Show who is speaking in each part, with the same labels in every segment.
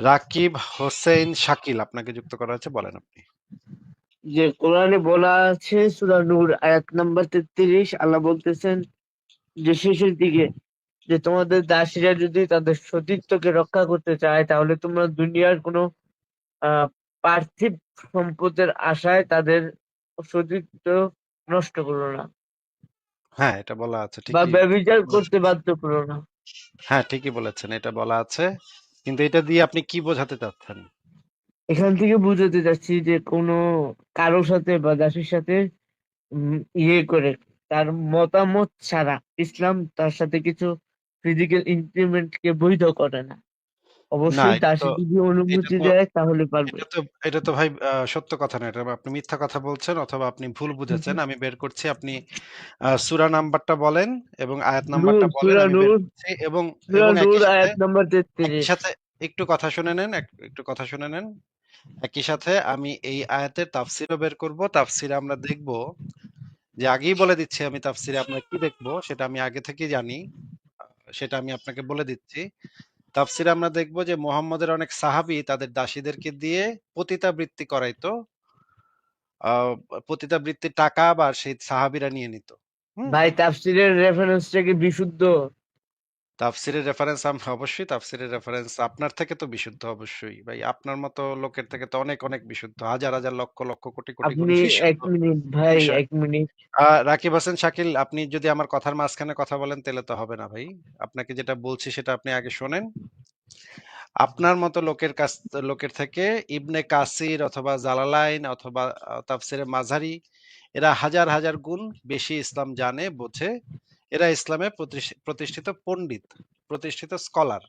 Speaker 1: রাকিব হোসেন শাকিল আপনাকে যুক্ত করা হয়েছে বলেন আপনি।
Speaker 2: যে কোরআনে বলা আছে সূরা নূর আয়াত নাম্বার তেত্রিশ আল্লাহ বলতেছেন যে শেষের দিকে যে তোমাদের দাসীরা যদি তাদের সতীত্বকে রক্ষা করতে চায় তাহলে তোমরা দুনিয়ার কোনো পার্থিব সম্পদের আশায় তাদের সতীত্ব নষ্ট করো না।
Speaker 1: হ্যাঁ এটা বলা আছে
Speaker 2: বা ব্যভিচার করতে বাধ্য করো না।
Speaker 1: হ্যাঁ ঠিকই বলেছেন এটা বলা আছে। কিন্তু এটা দিয়ে আপনি কি বোঝাতে চাচ্ছেন?
Speaker 2: এখান থেকে বুঝাতে চাচ্ছি যে কোনো কারোর সাথে বা দাসের সাথে ইয়ে করে তার মতামত ছাড়া ইসলাম তার সাথে কিছু ফিজিক্যাল ইনক্রিমেন্ট কে বৈধ করে না।
Speaker 1: না
Speaker 2: অবশ্যই
Speaker 1: এটা
Speaker 2: দাসী
Speaker 1: তো
Speaker 2: যদি
Speaker 1: এটা
Speaker 2: অনুমতি
Speaker 1: তো
Speaker 2: দেয় তাহলে পারবে।
Speaker 1: এটা তো এটা তো ভাই সত্য কথা না এটা আপনি মিথ্যা কথা বলছেন অথবা আপনি ভুল বুঝেছেন আমি বের করছি আপনি সূরা নাম্বারটা বলেন এবং আয়াত
Speaker 2: নূর
Speaker 1: নাম্বারটা বলেন
Speaker 2: সূরা
Speaker 1: আমি বের
Speaker 2: নূর।
Speaker 1: করছি এবং
Speaker 2: সূরা
Speaker 1: এবং একই সাথে
Speaker 2: আয়াত নাম্বার
Speaker 1: একই সাথে একটু কথা শুনে নেন এক- একটু কথা শুনে নেন। একই সাথে আমি এই আয়াতের তাফসিরও বের করব তাফসিরে আমরা দেখব যে আগেই বলে দিচ্ছি আমি তাফসিরে আমরা কি দেখব সেটা আমি আগে থেকেই জানি সেটা আমি আপনাকে বলে দিচ্ছি। তাফসিরে আমরা দেখব যে মোহাম্মদের অনেক সাহাবি তাদের দাসীদেরকে দিয়ে পতিতাবৃত্তি করাইতো। পতিতাবৃত্তির টাকা আবার সেই সাহাবিরা নিয়ে নিত।
Speaker 2: ভাই, তাফসিরের রেফারেন্সটা কি বিশুদ্ধ?
Speaker 1: তাফসিরের রেফারেন্স আমি অবশ্যই তাফসিরের রেফারেন্স আপনার থেকে তো বিশুদ্ধ অবশ্যই। ভাই আপনার মতো লোকের থেকে তো অনেক অনেক বিশুদ্ধ। হাজার হাজার লক্ষ লক্ষ কোটি কোটি
Speaker 2: আপনি এক মিনিট ভাই এক মিনিট।
Speaker 1: রাকিব হোসেন শাকিল আপনি যদি আমার কথার মাঝখানে কথা বলেন তাহলে তো হবে না ভাই। আপনাকে যেটা বলছি সেটা আপনি আগে শোনেন। আপনার মতো লোকের কাছ লোকের থেকে ইবনে কাসির অথবা জালালাইন অথবা তাফসিরে মাঝারি এরা হাজার হাজার গুণ বেশি ইসলাম জানে বোঝে। এরা ইসলামে প্রতিষ্ঠিত পণ্ডিত প্রতিষ্ঠিত স্কলার।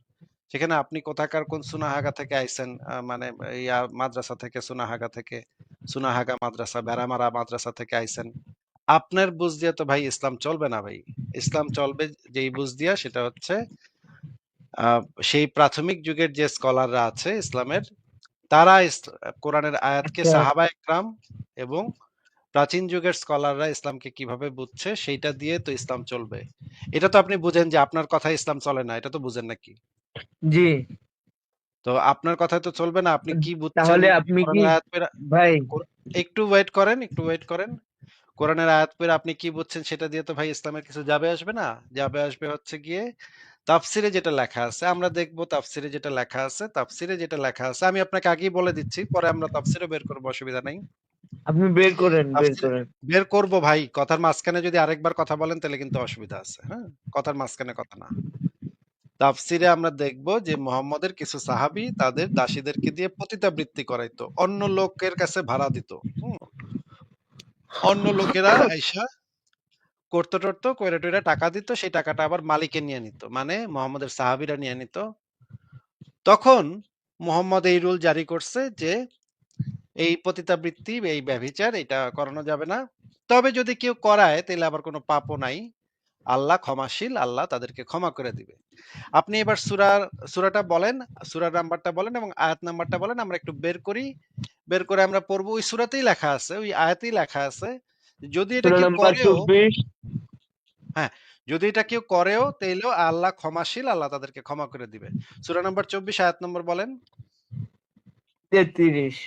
Speaker 1: সেখানে আপনি কোথাকার কোন সুনাহাগা থেকে আইছেন মানে ইয়া মাদ্রাসা থেকে সুনাহাগা থেকে সুনাহাগা মাদ্রাসা বেড়ামারা মাদ্রাসা থেকে আইছেন। আপনার বুঝ দিয়ে তো ভাই ইসলাম চলবে না ভাই। ইসলাম চলবে যেই বুঝ দিয়া সেটা হচ্ছে আহ, সেই প্রাথমিক যুগের যে স্কলাররা আছে ইসলামের তারা কোরআনের আয়াতকে
Speaker 2: আচ্ছা।
Speaker 1: সাহাবা একরাম এবং প্রাচীন যুগের স্কলাররা ইসলামকে কীভাবে বুঝছে সেইটা দিয়ে তো ইসলাম চলবে। এটা তো আপনি বুঝেন যে আপনার কথা ইসলাম চলে না এটা তো বুঝেন নাকি
Speaker 2: জি।
Speaker 1: তো আপনার কথায় তো চলবে না আপনি কি বুঝছেন?
Speaker 2: তাহলে আপনি কি ভাই।
Speaker 1: একটু ওয়েট করেন একটু ওয়েট করেন। কোরআনের আয়াত পেরে আপনি কি বুঝছেন সেটা দিয়ে তো ভাই ইসলামের কিছু যাবে আসবে না? যাবে আসবে হচ্ছে গিয়ে তাফসিরে যেটা লেখা আছে আমরা দেখব তাফসিরে যেটা লেখা আছে তাফসিরে যেটা লেখা আছে। আমি আপনাকে আগেই বলে দিচ্ছি পরে আমরা তাফসিরে বের করব অসুবিধা নাই।
Speaker 2: আপনি বের করেন বের করেন।
Speaker 1: বের করব ভাই। কথার মাঝখানে যদি আরেকবার কথা বলেন তাহলে কিন্তু অসুবিধা আছে হ্যাঁ? কথার মাঝখানে কথা না। তাফসিরে আমরা দেখব যে মোহাম্মদের কিছু সাহাবী তাদের দাসীদেরকে দিয়ে পতিতাবৃত্তি করাইতো। অন্য লোকের কাছে ভাড়া দিত অন্য লোকেরা আইসা করতো টরতো কইরা টইরা টাকা দিত সেই টাকাটা আবার মালিকে নিয়ে নিত। মানে মোহাম্মদের সাহাবীরা নিয়ে নিত। তখন মোহাম্মদ এই রুল জারি করছে যে এই পতিতাবৃত্তি এই ব্যভিচার এটা করানো যাবে না। তবে যদি কেউ করায় তাহলে আবার কোনো পাপও নাই। আল্লাহ ক্ষমাশীল আল্লাহ তাদেরকে ক্ষমা করে দিবে। আপনি এবার সুরার সুরাটা বলেন সুরার নাম্বারটা বলেন এবং আয়াত নাম্বারটা বলেন আমরা একটু বের করি। বের করে আমরা পড়ব ওই সুরাতেই লেখা আছে ওই আয়াতেই লেখা আছে। যদি এটা কেউ করেও
Speaker 2: চব্বিশ।
Speaker 1: যদি এটা কেউ করেও তাইলেও আল্লাহ ক্ষমাশীল আল্লাহ তাদেরকে ক্ষমা করে দিবে। সুরা নাম্বার চব্বিশ আয়াত নম্বর বলেন।
Speaker 2: তেত্রিশ।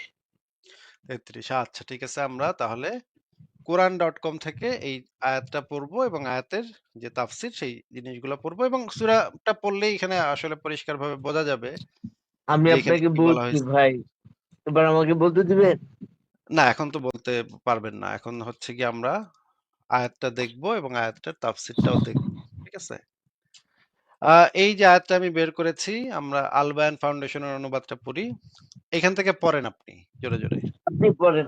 Speaker 1: তেত্রিশ। আচ্ছা ঠিক আছে আমরা তাহলে কোরআন ডট কম থেকে এই আয়াতটা পড়ব এবং আয়াতের যে তাফসির সেই জিনিসগুলো পড়ব এবং সূরাটা পড়লেই এখানে আসলে পরিষ্কারভাবে বোঝা যাবে
Speaker 2: আমি আপনাকে বলছি ভাই এবার আমাকে বলতে দিবেন?
Speaker 1: না এখন তো বলতে পারবেন না। এখন হচ্ছে কি আমরা আয়াতটা দেখব এবং আয়াতটার তাফসিরটাও দেখব ঠিক আছে? আহ, এই যে আয়াতটা আমি বের করেছি আমরা আলবায়ান ফাউন্ডেশনের অনুবাদটা পড়ি। এখান থেকে পড়েন আপনি জোরে জোরে।
Speaker 2: আপনি পড়েন।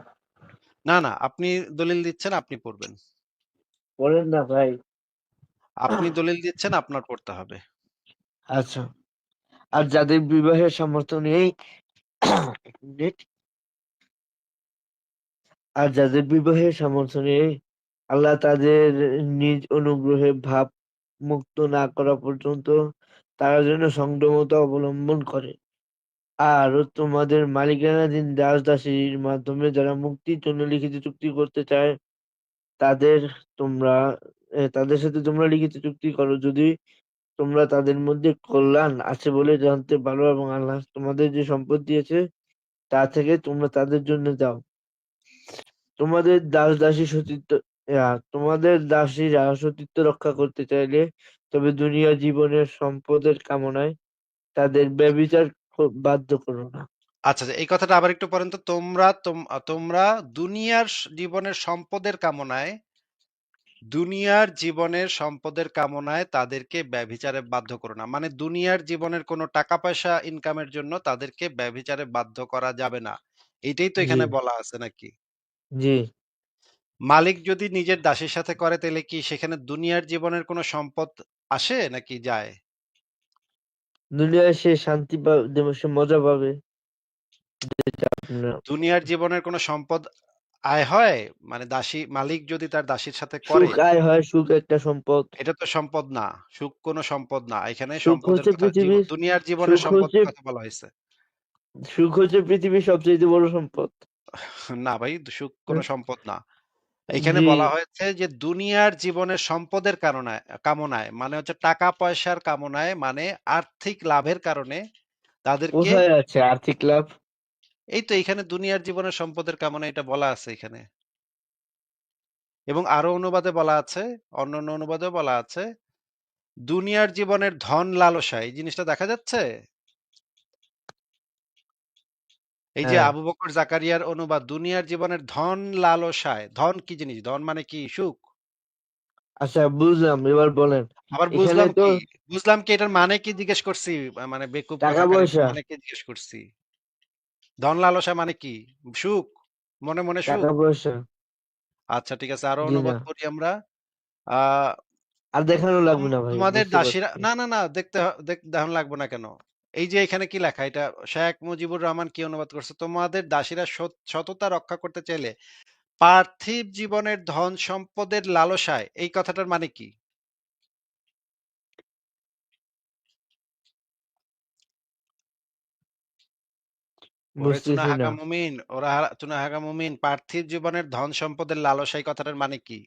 Speaker 1: না না আপনি দলিল দিচ্ছেন আপনি পড়বেন।
Speaker 2: পড়েন না ভাই।
Speaker 1: আপনি দলিল দিচ্ছেন আপনার পড়তে হবে।
Speaker 2: আচ্ছা। আর যাদের বিবাহের সামর্থ্য নেই আর যাদের বিবাহের সামর্থ্য নেই আল্লাহ তাদের নিজ অনুগ্রহে ভাব মুক্ত না করা পর্যন্ত তারা যেন সংযমতা অবলম্বন করে। আর তোমাদের মালিকানাধীন দাস দাসীর মাধ্যমে যারা মুক্তির জন্য লিখিত চুক্তি করতে চায় তাদের তোমরা তাদের সাথে তোমরা লিখিত চুক্তি করো। যদি তোমরা তাদের মধ্যে কল্যাণ আছে বলে জানতে পারো এবং আল্লাহ তোমাদের যে সম্পদ দিয়েছে তা থেকে তোমরা তাদের জন্য দাও তোমাদের দাস দাসী সতীত্ব আহ, তোমাদের দাসীরা সতীত্ব রক্ষা করতে চাইলে তবে দুনিয়া জীবনের সম্পদের কামনায় তাদের ব্যভিচার বাধ্য করো না
Speaker 1: আচ্ছা, আচ্ছা এই কথাটা আবার একটু পড়েন তো। তোমরা তোমরা দুনিয়ার জীবনের সম্পদের কামনায় দুনিয়ার জীবনের সম্পদের কামনায় তাদেরকে ব্যভিচারে বাধ্য করো না। মানে দুনিয়ার জীবনের কোনো টাকা-পয়সা ইনকামের জন্য তাদেরকে ব্যভিচারে বাধ্য করা যাবে না। এটাই তো এখানে বলা আছে নাকি?
Speaker 2: জি
Speaker 1: মালিক যদি নিজের দাসীর সাথে করে তাহলে কি সেখানে দুনিয়ার জীবনের কোনো সম্পদ আসে নাকি যায়?
Speaker 2: দুনিয়ায় সে শান্তি পাবে সে মজা পাবে
Speaker 1: দুনিয়ার জীবনের কোনো সম্পদ আয় হয়? মানে দাসী মালিক যদি তার দাসীর সাথে করে সুখ
Speaker 2: আয় হয় সুখ একটা সম্পদ
Speaker 1: এটা তো সম্পদ না। সুখ কোনো সম্পদ না। এখানে
Speaker 2: সুখ
Speaker 1: সম্পদের কথা দুনিয়ার জীবনের সম্পদের কথা বলা হয়েছে
Speaker 2: সুখ হচ্ছে পৃথিবীর সবচেয়ে বড় সম্পদ
Speaker 1: না ভাই সুখ কোনো সম্পদ না। এইখানে
Speaker 2: জি
Speaker 1: বলা হয়েছে যে দুনিয়ার জীবনের সম্পদের কারণায় কামনায় মানে হচ্ছে টাকা-পয়সার কামনায় মানে আর্থিক লাভের কারণে তাদেরকে
Speaker 2: কোথায় আছে আর্থিক লাভ
Speaker 1: এই তো এখানে দুনিয়ার জীবনের সম্পদের কামনায় এটা বলা আছে এখানে। এবং আরও অনুবাদে বলা আছে, অন্যান্য অনুবাদেও বলা আছে, দুনিয়ার জীবনের ধন লালসা এই জিনিসটা দেখা যাচ্ছে? এই যে
Speaker 2: হ্যাঁ
Speaker 1: আবু বকর জাকারিয়ার অনুবাদ দুনিয়ার জীবনের ধন লালসায়। ধন কি জিনিস? ধন মানে কি? সুখ।
Speaker 2: আচ্ছা বুঝলাম এবার বলেন
Speaker 1: আবার
Speaker 2: এখানে
Speaker 1: বুঝলাম
Speaker 2: তো
Speaker 1: কি? বুঝলাম কি এটার মানে কি জিজ্ঞেস করছি? আ মানে বেকুব
Speaker 2: টাকা
Speaker 1: আকারে
Speaker 2: পয়সা
Speaker 1: মানে কি জিজ্ঞেস করছি? ধন লালসা মানে কি? সুখ? মনে, মনে সুখ?
Speaker 2: টাকা পয়সা
Speaker 1: আচ্ছা ঠিক আছে আরও
Speaker 2: জি না
Speaker 1: অনুবাদ করি আমরা। আ
Speaker 2: আর দেখানো
Speaker 1: তোম
Speaker 2: লাগবে না ভাই
Speaker 1: তোমাদের
Speaker 2: বুঝতে
Speaker 1: দাসীরা
Speaker 2: পারছি
Speaker 1: না, না, না দেখতে হ দেখ দেখানো লাগবে না কেন? এই যে এখানে কি লেখা এটা শেখ মুজিবুর রহমান কি অনুবাদ করছে? তোমাদের দাসীরা সততা রক্ষা করতে চাইলে পার্থিব জীবনের ধন সম্পদের লালসায় এই কথাটার মানে কি? পার্থিব জীবনের ধন সম্পদের লালসা এই কথাটার মানে কি?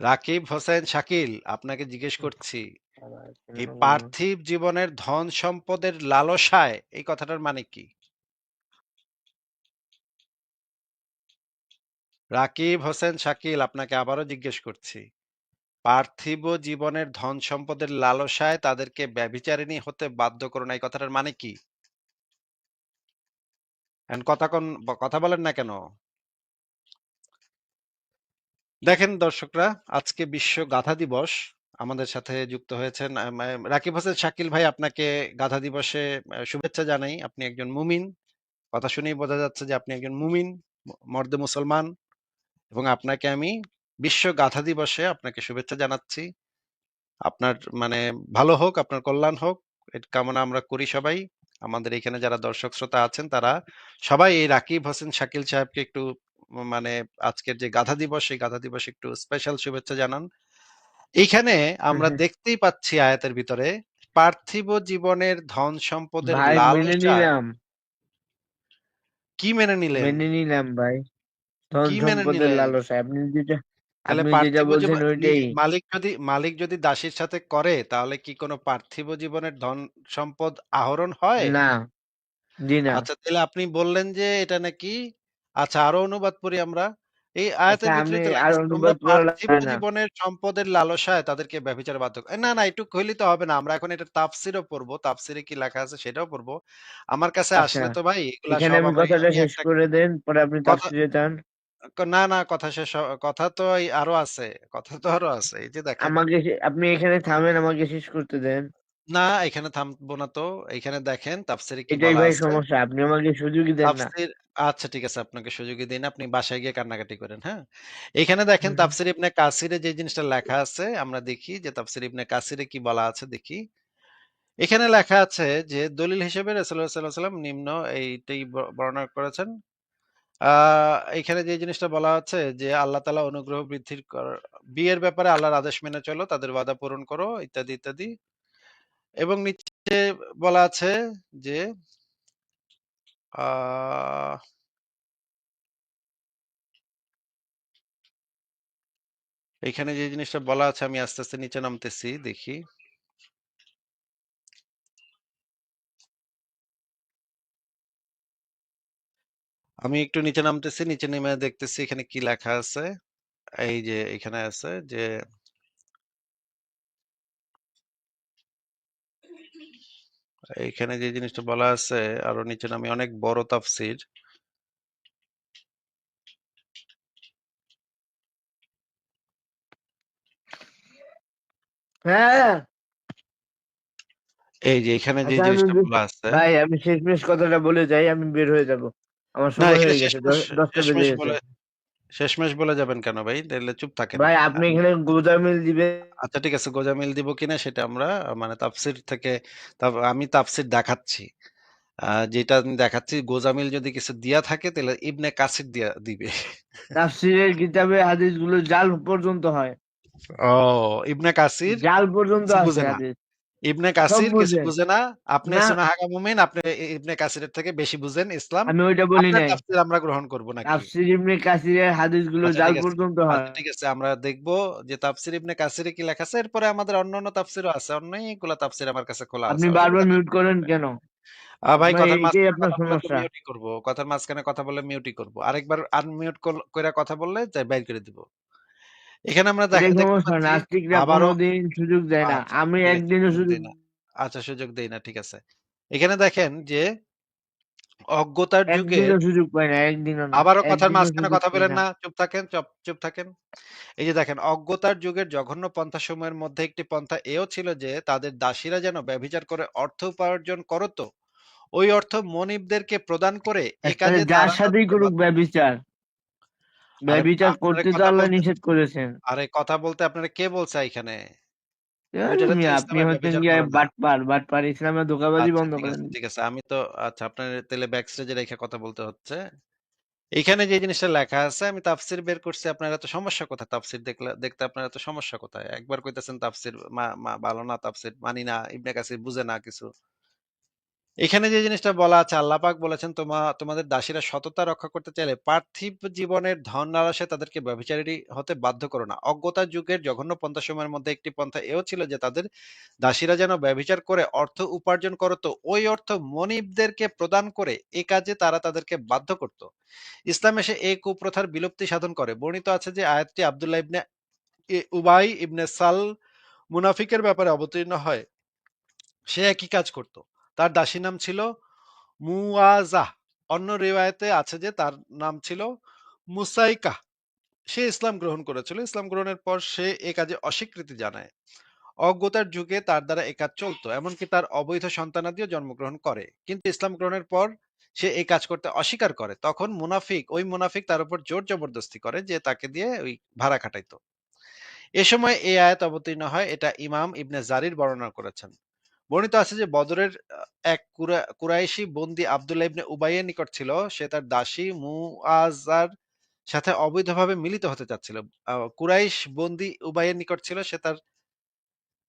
Speaker 1: রাকিব হোসেন শাকিল আপনাকে জিজ্ঞেস করছি, এই পার্থিব জীবনের ধন সম্পদের লালসায় এই কথাটার মানে কি? রাকিব হোসেন শাকিল আপনাকে আবারও জিজ্ঞেস করছি। পার্থিব জীবনের ধন সম্পদের লালসায় তাদেরকে ব্যভিচারিণী হতে বাধ্য করো না এই কথাটার মানে কি? কথা কন কথা বলেন না কেন? দেখেন দর্শকরা আজকে বিশ্ব গাধা দিবস। আমাদের সাথে যুক্ত হয়েছেন রাকিব হোসেন শাকিল ভাই আপনাকে গাধা দিবসে শুভেচ্ছা জানাই। আপনি একজন মুমিন। কথা শুনেই বোঝা যাচ্ছে যে আপনি একজন মুমিন, মর্দে মুসলমান এবং আপনাকে আমি বিশ্ব গাধা দিবসে আপনাকে শুভেচ্ছা জানাচ্ছি। আপনার মানে ভালো হোক, আপনার কল্যাণ হোক। এর কামনা আমরা করি সবাই। আমাদের এখানে যারা দর্শক শ্রোতা আছেন তারা সবাই এই রাকিব হোসেন শাকিল সাহেবকে একটু মানে আজকের যে গাধা দিবস, সেই গাধা দিবস একটু স্পেশাল শুভেচ্ছা জানান। এইখানে আমরা দেখতেই পাচ্ছি আয়াতের ভিতরে পার্থিব জীবনের ধন সম্পদের
Speaker 2: নিলাম
Speaker 1: কি মেনে নিলেন?
Speaker 2: মেনে নিলাম ভাই ধন
Speaker 1: কি মেনে
Speaker 2: সম্পদের? লালসায় আপনি যেটা
Speaker 1: তাহলে মালিক যদি মালিক যদি দাসীর সাথে করে তাহলে কি কোনো পার্থিব জীবনের ধন সম্পদ আহরণ হয়?
Speaker 2: না জি না
Speaker 1: আচ্ছা তাহলে আপনি বললেন যে এটা নাকি আচ্ছা আরও অনুবাদ পড়ি আমরা। এই
Speaker 2: আচ্ছা
Speaker 1: আয়াতের
Speaker 2: আমি
Speaker 1: ভিতরেই তো
Speaker 2: আর
Speaker 1: আছে তোমরা
Speaker 2: অনুবাদ করা
Speaker 1: পার্থিব
Speaker 2: লাগবে না
Speaker 1: জীবনের সম্পদের লালসায় তাদেরকে ব্যভিচারে বাধ্য না, না এটুক হইলেই তো হবে না। আমরা এখন এটা তাফসীরও পড়ব। তাফসীরে কি লেখা আছে সেটাও পড়ব। আমার কাছে
Speaker 2: আচ্ছা
Speaker 1: আসলে তো ভাই এগুলা
Speaker 2: এখানে
Speaker 1: সব
Speaker 2: আমি কথাটা
Speaker 1: আমি
Speaker 2: শেষ
Speaker 1: একটা
Speaker 2: করে দেন পরে আপনি
Speaker 1: কথা
Speaker 2: তাফসীরে যান
Speaker 1: না, না কথা শেষ হ কথা তো এই আরও আছে। কথা তো আরও আছে। এই যে দেখেন
Speaker 2: আমাকে সে- আপনি এখানে থামেন আমাকে শেষ করতে দেন
Speaker 1: না এখানে থামবো না তো। এইখানে দেখেন তাফসীরে কি
Speaker 2: এটাই
Speaker 1: বলা
Speaker 2: ভাই
Speaker 1: আছে।
Speaker 2: সমস্যা আপনি আমাকে সুযোগই দেন না
Speaker 1: তাফসীর আচ্ছা ঠিক আছে আপনাকে সুযোগই দিন। আপনি বাসায় গিয়ে কান্নাকাটি করেন, হ্যাঁ? এখানে দেখেন
Speaker 2: হুম,
Speaker 1: তাফসীর ইবনে কাসিরে যে জিনিসটা লেখা আছে আমরা দেখি যে তাফসীর ইবনে কাসিরে কি বলা আছে দেখি। এখানে লেখা আছে যে দলিল হিসেবে রাসূলুল্লাহ সাল্লাল্লাহু আলাইহি ওয়াসাল্লাম নিম্ন এইটাই ব বর্ণনা করেছেন। আ এখানে যে জিনিসটা বলা আছে যে আল্লাহ তাআলা অনুগ্রহ বৃদ্ধির কর বিয়ের ব্যাপারে আল্লাহর আদেশ মেনে চলো, তাদের ওয়াদা পূরণ করো ইত্যাদি, ইত্যাদি। এবং নিচে বলা আছে যে আ এইখানে যে জিনিসটা বলা আছে আমি আস্তে, আস্তে নিচে নামতেছি দেখি। আমি একটু নিচে নামতেছি। নিচে নেমে দেখতেছি এখানে কি লেখা আছে। এই যে এখানে আছে যে এইখানে যে জিনিসটা বলা আছে আরও নিচে নামি অনেক বড় তাফসির
Speaker 2: হ্যাঁ।
Speaker 1: এই যে এখানে যে
Speaker 2: আচ্ছা
Speaker 1: জিনিসটা বলা আছে
Speaker 2: ভাই আমি শেষমেশ কথাটা বলে যাই, আমি বের হয়ে যাব। আমার সময় হয়ে গেছে। ১০টা বেজে গেছে।
Speaker 1: শেষমেশ বলে যাবেন কেন ভাই? তাইলে চুপ থাকেন।
Speaker 2: ভাই আপনি
Speaker 1: আমি
Speaker 2: এখানে গোঁজামিল দিবেন
Speaker 1: আচ্ছা ঠিক আছে গোঁজামিল দিব কিনা সেটা আমরা মানে তাফসীর থেকে আমি তাফসীর দেখাচ্ছি। যেটা আমি দেখাচ্ছি গোঁজামিল যদি কিছু দিয়া থাকে তাহলে ইবনে কাসির দিয়া দিবে।
Speaker 2: তাফসীরের কিতাবে হাদিসগুলো জাল পর্যন্ত হয়।
Speaker 1: ও ইবনে কাসির
Speaker 2: জাল পর্যন্ত আছে হাদিস।
Speaker 1: ইবনে কাসির কিছু
Speaker 2: বুঝে।
Speaker 1: না। আপনি
Speaker 2: না।
Speaker 1: সুনাহ হাকা মুমিন আপনি ইবনে কাসিরের থেকে বেশি বুঝেন ইসলাম।
Speaker 2: আমি ওইটা বলি নাই।
Speaker 1: তাফসীর আমরা গ্রহণ করব নাকি?
Speaker 2: তাফসীর ইবনে কাসিরের হাদিসগুলো
Speaker 1: আচ্ছা
Speaker 2: জাল পর্যন্ত হয়।
Speaker 1: আচ্ছা ঠিক আছে আমরা দেখব যে তাফসীর ইবনে কাসিরে কি লেখা আছে। এরপরে আমাদের অন্যান্য তাফসীরও আছে। অনেকগুলা তাফসীর আমার কাছে খোলা আছে
Speaker 2: আপনি।
Speaker 1: বারবার
Speaker 2: মিউট করেন কেন?
Speaker 1: ভাই কথার মাঝখানে
Speaker 2: সমস্যা।
Speaker 1: মিউটই করব। কথার মাঝখানে কথা বললে মিউটই করব। আরেকবার আনমিউট কইরা কথা বললে তাই বাইর করে দিব। এখানে আমরা দেখ
Speaker 2: এটাই
Speaker 1: দেখতে
Speaker 2: নাস্তিকরা
Speaker 1: আবারও
Speaker 2: সুযোগ দেয় না।
Speaker 1: আচ্ছা
Speaker 2: আমি একদিনও
Speaker 1: সুযোগ। আচ্ছা সুযোগ দেই না ঠিক আছে। এখানে দেখেন যে অজ্ঞতার যুগে
Speaker 2: সুযোগ পাই না। একদিনও
Speaker 1: আবারও কথার মাঝখানে কথা বলেন
Speaker 2: না।
Speaker 1: চুপ থাকেন, চপ চুপ থাকেন। এই যে দেখেন অজ্ঞতার যুগের জঘন্য পন্থা সময়ের মধ্যে একটি পন্থা এও ছিল যে তাদের দাসীরা যেন ব্যভিচার করে অর্থ উপার্জন করত। ওই অর্থ মনিবদেরকে প্রদান করে এ কাজে
Speaker 2: যার সাথেই করুক ব্যভিচার। ব্যভিচার করতে তো আল্লাহ নিষেধ করেছেন।
Speaker 1: আরে কথা বলতে আপনারে কে বলছে এইখানে?
Speaker 2: আরে
Speaker 1: ওইটারে তো
Speaker 2: মিয়া আপনি হচ্ছেন গিয়ে বাটপার, বাটপার। ইসলামের ধোঁকাবাজি
Speaker 1: আচ্ছা
Speaker 2: বন্ধ করেন।
Speaker 1: ঠিক আছে। আমি তো আচ্ছা আপনার তাইলে ব্যাক স্টেজে রেখে কথা বলতে হচ্ছে। এইখানে যে জিনিসটা লেখা আছে আমি তাফসীর বের করছি। আপনার এত সমস্যা কোথায়? তাফসীর দেখলে দেখতে আপনার সমস্যা কোথায়? একবার কইতেছেন তাফসীর মা মা ভালো না তাফসীর মানি না, ইবনে কাসির বুঝে না কিছু। এখানে যে জিনিসটা বলা আছে, আল্লাহ পাক বলেছেন, তোমা, তোমাদের দাসীরা সততা রক্ষা করতে চাইলে পার্থিব জীবনের ধন লালসে তাদেরকে ব্যভিচারী হতে বাধ্য করো না। অজ্ঞতা যুগের জঘন্য পন্থা সময়ের মধ্যে একটি পন্থা এও ছিল যে তাদের দাসীরা যেন ব্যভিচার করে অর্থ উপার্জন করত। ওই অর্থ মনিবদেরকে প্রদান করে এ কাজে তারা তাদেরকে বাধ্য করত। ইসলাম এসে এই কুপ্রথার বিলুপ্তি সাধন করে। বর্ণিত আছে যে আয়াতটি আব্দুল্লাহ ইবনে উবাই ইবনে সাল মুনাফিকের ব্যাপারে অবতীর্ণ হয়। সে একই কাজ করত। তার দাসীর নাম ছিল মুওয়াজাহ। অন্য রিওয়ায়েতে আছে যে, তার নাম ছিল মুসাইকাহ। সে ইসলাম গ্রহণ করেছিল। ইসলাম গ্রহণের পর সে এ কাজে অস্বীকৃতি জানায়। অজ্ঞতার যুগে তার দ্বারা এ কাজ চলত। এমনকি তার অবৈধ সন্তানাদিও জন্মগ্রহণ করে। কিন্তু ইসলাম গ্রহণের পর সে এই কাজ করতে অস্বীকার করে। তখন মুনাফিক, ওই মুনাফিক তার উপর জোর জবরদস্তি করে যে, তাকে দিয়ে ওই ভাড়া খাটাইতো। এ সময় এই আয়াত অবতীর্ণ হয়। এটা ইমাম ইবনে জারির বর্ণনা করেছেন। বর্ণিত আছে যে বদরের এক কুরা, কুরাইশি বন্দী আব্দুল্লাহ ইবনে উবাইয়ের নিকট ছিল। সে তার দাসী মুআজার সাথে অবৈধভাবে মিলিত হতে চাচ্ছিল। কুরাইশ বন্দী উবাইয়ের নিকট ছিল। সে তার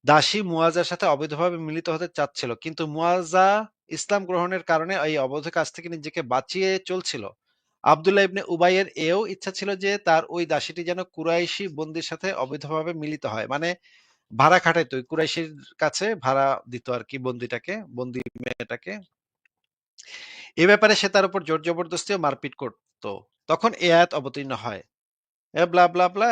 Speaker 1: দাসী মুয়াজার সাথে অবৈধভাবে মিলিত হতে চাচ্ছিল। কিন্তু মুয়াজা ইসলাম গ্রহণের কারণে এই অবৈধ কাজ থেকে নিজেকে বাঁচিয়ে চলছিল। আব্দুল্লাহ ইবনে উবাইয়ের এও ইচ্ছা ছিল যে তার ওই দাসীটি যেন কুরাইশি বন্দির সাথে অবৈধভাবে মিলিত হয়। মানে ভাড়া খাটাইতো। কুরাইশির কাছে ভাড়া দিত আরকি বন্দীটাকে, বন্দী মেয়েটাকে। এ ব্যাপারে সে তার উপর জোর জবরদস্তি মারপিট করত। তখন এ আয়াত অবতীর্ণ হয়। ব্লা, ব্লা, ব্লা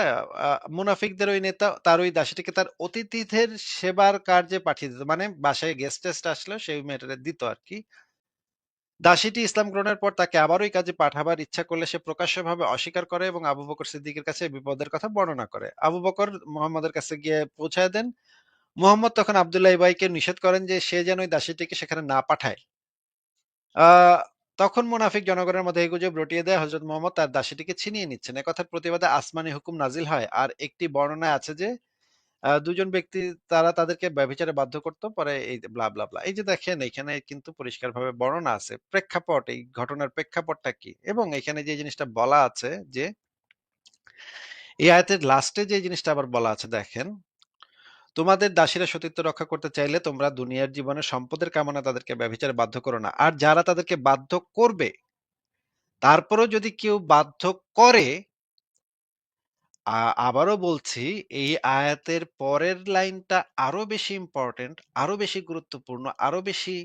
Speaker 1: মুনাফিকদের ওই নেতা তার ওই দাসীটিকে তার অতিথিদের সেবার কার্যে পাঠিয়ে দিত। মানে বাসায় গেস্ট টেস্ট আসলেও সেই ওই মেয়েটারে দিত আরকি। দাসীটি ইসলাম গ্রহণের পর তাকে আবার ওই কাজে পাঠাবার ইচ্ছা করলে সে প্রকাশ্যভাবে অস্বীকার করে এবং আবু বকর সিদ্দিকের কাছে বিপদের কথা বর্ণনা করে। আবু বকর মুহাম্মদের কাছে গিয়ে পৌঁছায় দেন। মুহাম্মদ তখন আব্দুল্লাহ ইবাইকে নিষেধ করেন যে সে যেন ওই দাসীটিকে সেখানে না পাঠায়। তখন মুনাফিক জনগণের মধ্যে এই গুজব রটিয়ে দেয় হযরত মুহাম্মদ তার দাসীটিকে ছিনিয়ে নিচ্ছেন। একথার প্রতিবাদে আসমানি হুকুম নাজিল হয়। আর একটি বর্ণনায় আছে যে আ ২ জন ব্যক্তি তারা তাদেরকে ব্যভিচারে বাধ্য করত। পরে এই যে ব্লা, ব্লা, ব্লা। এই যে দেখেন এখানে কিন্তু পরিষ্কারভাবে বর্ণনা আছে। প্রেক্ষাপট এই ঘটনার প্রেক্ষাপটটা কি? এবং এখানে যে জিনিসটা বলা আছে যে এই আয়াতের লাস্টে যে জিনিসটা আবার বলা আছে দেখেন। তোমাদের দাসীরা সতীত্ব রক্ষা করতে চাইলে তোমরা দুনিয়ার জীবনে সম্পদের কামনা তাদেরকে ব্যভিচারে বাধ্য করো না। আর যারা তাদেরকে বাধ্য করবে তারপরেও যদি কেউ বাধ্য করে আবারও বলছি এই আয়াতের পরের লাইনটা আরও বেশি ইম্পোর্টেন্ট, আরও বেশি গুরুত্বপূর্ণ, আরও বেশি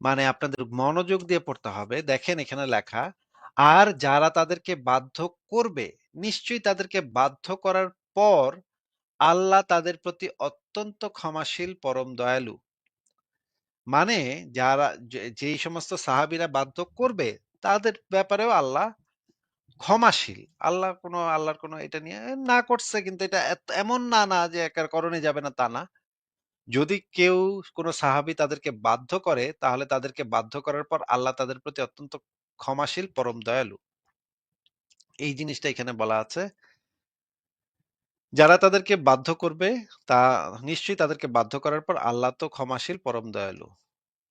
Speaker 1: মানে আপনাদের মনোযোগ দিয়ে পড়তে হবে। দেখেন এখানে লেখা, "আর যারা তাদেরকে বাধ্য করবে, নিশ্চয়ই তাদেরকে বাধ্য করার পর আল্লাহ তাদের প্রতি অত্যন্ত ক্ষমাশীল, পরম দয়ালু।" মানে যারা যেই সমস্ত সাহাবীরা বাধ্য করবে, তাদের ব্যাপারেও আল্লাহ ক্ষমাশীল। আল্লাহ কোনো আল্লাহর কোনো এটা নিয়ে না করছে কিন্তু এটা এমন না, না যে একার করণে যাবে না তা না। যদি কেউ কোনো সাহাবী তাদেরকে বাধ্য করে, তাহলে তাদেরকে বাধ্য করার পর আল্লাহ তাদের প্রতি অত্যন্ত ক্ষমাশীল, পরম দয়ালু। এই জিনিসটা এখানে বলা আছে। যারা তাদেরকে বাধ্য করবে, তা নিশ্চয়ই তাদেরকে বাধ্য করার পর আল্লাহ তো ক্ষমাশীল, পরম দয়ালু।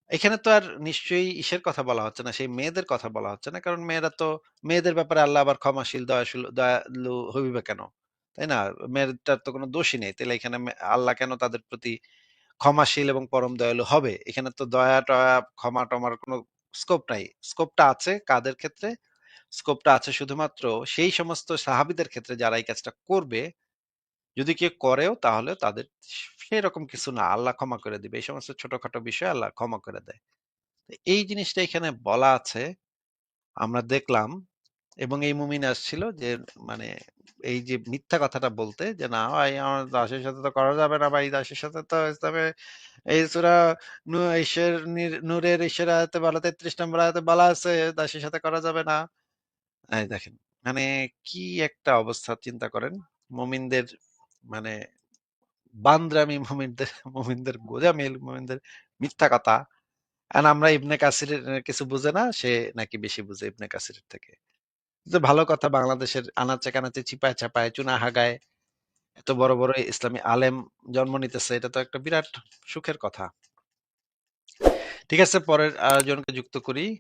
Speaker 1: এখানে তো আর নিশ্চয়ই ইসের কথা বলা হচ্ছে না, সেই মেয়েদের কথা বলা হচ্ছে না। কারণ মেয়েরা তো মেয়েদের ব্যাপারে আল্লাহ আবার ক্ষমাশীল, দয়াশীল দয়ালু হইবে কেন? তাই না? মেয়েটার তো কোনো দোষই নেই। তাহলে এখানে আল্লাহ কেন তাদের প্রতি ক্ষমাশীল এবং পরম দয়ালু হবে? এখানে তো দয়া-টয়া, ক্ষমা-টমার কোনো স্কোপ নাই। স্কোপটা আছে কাদের ক্ষেত্রে? স্কোপটা আছে শুধুমাত্র সেই সমস্ত সাহাবিদের ক্ষেত্রে যারা এই কাজটা করবে। যদি কেউ করেও তাহলে তাদের সেরকম কিছু না। আল্লাহ ক্ষমা করে দিবে। এই সমস্ত ছোটখাটো বিষয় আল্লাহ ক্ষমা করে দেয়। এই জিনিসটা এখানে বলা আছে। আমরা দেখলাম এবং এই মুমিন আসছিল যে মানে এই যে মিথ্যা কথাটা বলতে যে, "না ভাই আমার দাসের সাথে তো করা যাবে না ভাই। দাসের সাথে তো ইসলামে এই সূরা নির নূরের ইসের আয়াতে বলা ৩৩ নম্বর আয়াতে বলা আছে দাসের সাথে করা যাবে না।" দেখেন মানে কি একটা অবস্থা চিন্তা করেন। মুমিনদের মানে বান্দরামি মুমিনদের মুমিনদের গোঁজামিল, মুমিনদের মিথ্যা কথা। এখন আমরা ইবনে কাসিরের কিছু বুঝে না, সে নাকি বেশি বুঝে ইবনে থেকে। ভালো কথা বাংলাদেশের আনাচে-কানাচে, চিপায়-চাপায়, চুনাহাগায় এত বড়, বড় ইসলামী আলেম জন্ম নিতেছে। এটা তো একটা বিরাট সুখের কথা। ঠিক আছে পরের আয়োজনকে যুক্ত করি।